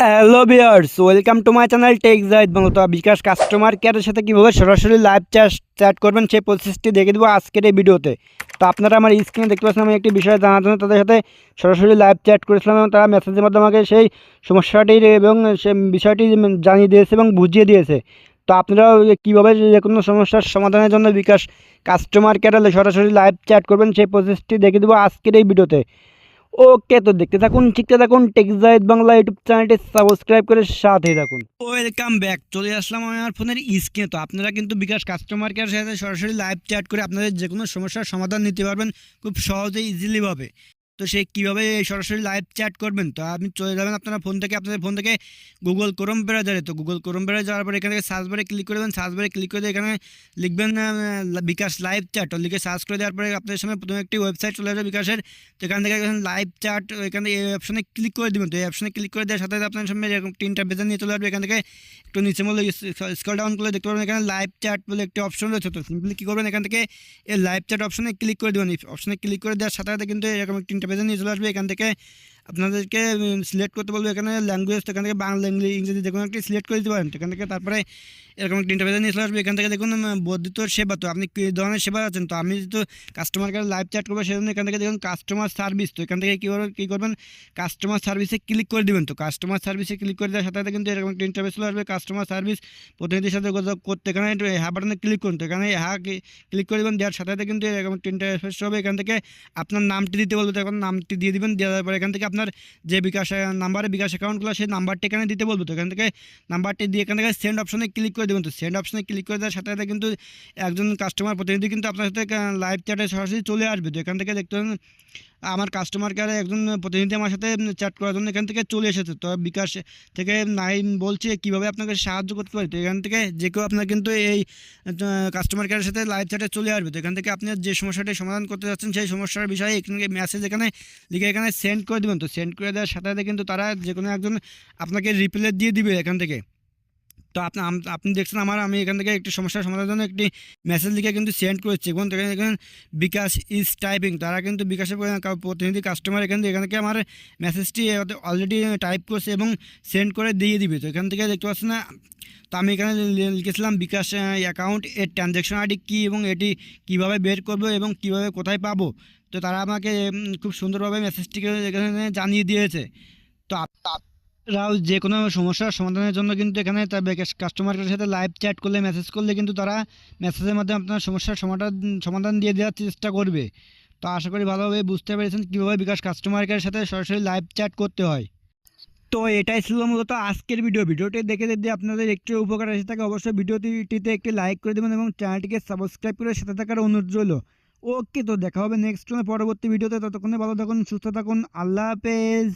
Hello viewers welcome to my channel tech Zahid Bangla bKash customer কেয়ারের সাথে কীভাবে সরাসরি লাইভ চ্যাট চ্যাট করবেন সেই প্রসেসটি দেখে দেবো আজকের এই ভিডিওতে। তো আপনারা আমার স্ক্রিনে দেখতে পাচ্ছেন আমি একটি বিষয় জানার জন্য তাদের সাথে সরাসরি লাইভ চ্যাট করেছিলাম এবং তারা মেসেজের মাধ্যমে আমাকে সেই সমস্যাটির এবং সে বিষয়টি জানিয়ে দিয়েছে এবং বুঝিয়ে দিয়েছে। তো আপনারাও কীভাবে যে কোনো সমস্যার সমাধানের জন্য বিকাশ কাস্টমার কেয়ারে সরাসরি লাইভ চ্যাট করবেন সেই প্রসেসটি দেখে দেবো আজকের এই ভিডিওতে। ওকে, তো দেখতে থাকুন, শিখতে থাকুন টেকজাইদ বাংলা ইউটিউব চ্যানেলটি সাবস্ক্রাইব করে সাথে থাকুন। ওয়েলকাম ব্যাক চলে আসলাম আমার ফোনের স্ক্রিনে। তো আপনারা কিন্তু বিকাশ কাস্টমার কেয়ার সাথে সরাসরি লাইভ চ্যাট করে আপনাদের যে কোনো সমস্যার সমাধান নিতে পারবেন খুব সহজেই ইজিলিভাবে তো সে কীভাবে সরাসরি লাইভ চ্যাট করবেন? তো আপনি চলে যাবেন আপনার ফোন থেকে, আপনাদের ফোন থেকে গুগল ক্রোম ব্রাউজারে তো গুগল ক্রোম ব্রাউজারে যাওয়ার পরে এখান থেকে সার্চ বারে ক্লিক করে দেবেন। সার্চ বারে ক্লিক করে এখানে লিখবেন বিকাশ লাইভ চ্যাট লিখে সার্চ করে দেওয়ার পরে আপনাদের সামনে প্রথমে একটি ওয়েবসাইট চলে আসবে বিকাশের। তো এখান থেকে লাইভ চ্যাট এখানে এই অপশনে ক্লিক করে দেবেন। তো এই অপশনে ক্লিক করে দেওয়ার সাথে সাথে আপনার সামনে এরকম তিনটা বেজার নিয়ে চলে আসবে। এখান থেকে একটু নিচে মূল্য স্কল ডাউন করলে দেখতে পাবেন এখানে লাইভ চ্যাট বলে একটি অপশন রয়েছে। তো সিম্পলি কী করবেন? এখান থেকে এই লাইভ চ্যাট অপশনে ক্লিক করে দেবেন। অপশনে ক্লিক করে দেওয়ার সাথে সাথে কিন্তু এরকম তিনটা পেজে নিয়ে চলে আসবে এখান থেকে আপনাদেরকে সিলেক্ট করতে বলবে। এখানে ল্যাঙ্গুয়েজ তো এখান থেকে বাংলা ইংলিশ ইংরেজি যে কোনো একটি সিলেক্ট করে দিতে পারেন। এখান থেকে তারপরে এরকম তিনটা পেজে নিয়ে চলে আসবে। এখান থেকে দেখুন বর্ধিত সেবা তো আপনি কী ধরনের সেবা আছেন? তো আমি যেহেতু কাস্টমার কেয়ার লাইভ চ্যাট করব, সেজন্য এখান থেকে দেখুন কাস্টমার সার্ভিস তো এখান থেকে কীভাবে কী করবেন? কাস্টমার সার্ভিসে ক্লিক করে দেবেন তো। কাস্টমার সার্ভিসে ক্লিক করে দেওয়ার সাথে সাথে কিন্তু এরকম একটা ইন্টারভিউ চলে আসবে। কাস্টমার সার্ভিস প্রতিনিধির সাথে করতে এখানে একটু হ্যাঁ বাটনে ক্লিক করুন। তো এখানে হ্যাঁ ক্লিক করে দেবেন। দেওয়ার সাথে সাথে কিন্তু এরকম একটা ইন্টারফেস হবে। এখান থেকে আপনার নামটি দিতে বলব। তো এখন নামটি দিয়ে দিবেন। দেওয়ার পরে এখান থেকে আপনার যে বিকাশ নাম্বারে বিকাশ অ্যাকাউন্টগুলো সেই নাম্বারটি এখানে দিতে বলব তো। এখান থেকে নাম্বারটি দিয়ে এখান থেকে সেন্ড অপশনে ক্লিক করে দেবেন তো। সেন্ড অপশনে ক্লিক করে দেওয়ার সাথে সাথে কিন্তু একজন কাস্টমার প্রতিনিধি কিন্তু আপনার সাথে লাইভ চ্যাটে সরাসরি চলে আসবে তো। এখান থেকে দেখতে আমার কাস্টমার কেয়ারে একজন প্রতিনিধি আমার সাথে চ্যাট করার জন্য এখান থেকে চলে এসেছে তো। বিকাশ থেকে নাইন বলছে কীভাবে আপনাকে সাহায্য করতে পারি তো। এখান থেকে যে কেউ আপনার কিন্তু এই কাস্টমার কেয়ারের সাথে লাইভ চ্যাটে চলে আসবে তো। এখান থেকে আপনি যে সমস্যাটি সমাধান করতে যাচ্ছেন সেই সমস্যার বিষয়ে এখানে মেসেজ এখানে, লিখে এখানে সেন্ড করে দেবেন তো। সেন্ড করে দেওয়ার সাথে সাথে কিন্তু তারা যে কোনো একজন আপনাকে রিপ্লে দিয়ে দিবে এখান থেকে। তো আপনি আপনি দেখছেন আমার, আমি এখান থেকে একটি সমস্যার সমাধানের জন্য একটি মেসেজ লিখে কিন্তু সেন্ড করেছি। এবং দেখেন বিকাশ ইজ টাইপিং তারা কিন্তু বিকাশের প্রতিনিধি কাস্টমার এখান থেকে এখান থেকে আমার মেসেজটি অলরেডি টাইপ করছে এবং সেন্ড করে দিয়ে দিবে। তো এখান থেকে দেখতে পাচ্ছেন না তো আমি এখানে লিখেছিলাম বিকাশ অ্যাকাউন্ট এর ট্রানজ্যাকশন আইডি কী এবং এটি কীভাবে বের করব এবং কীভাবে কোথায় পাবো? তো তারা আমাকে খুব সুন্দরভাবে মেসেজটিকে এখানে জানিয়ে দিয়েছে। তো আপ- রাও যে কোনো সমস্যার সমাধানের জন্য কিন্তু এখানে তার কাস্টমারের সাথে লাইভ চ্যাট করলে মেসেজ করলে কিন্তু তারা মেসেজের মাধ্যমে আপনার সমস্যার সমাধান সমাধান দিয়ে দেওয়ার চেষ্টা করবে। তো আশা করি ভালোভাবে বুঝতে পেরেছেন কীভাবে বিকাশ কাস্টমার কেয়ারের সাথে সরাসরি লাইভ চ্যাট করতে হয়। তো এটাই ছিল মূলত আজকের ভিডিও ভিডিওটি দেখে যদি আপনাদের একটু উপকার এসে থাকে, অবশ্যই ভিডিওটিতে একটি লাইক করে দেবেন এবং চ্যানেলটিকে সাবস্ক্রাইব করে সাথে থাকার অনুরোধ রইল। ওকে, তো দেখা হবে নেক্সট পরবর্তী ভিডিওতে ততক্ষণে ভালো থাকুন, সুস্থ থাকুন। আল্লাহ হাফেজ।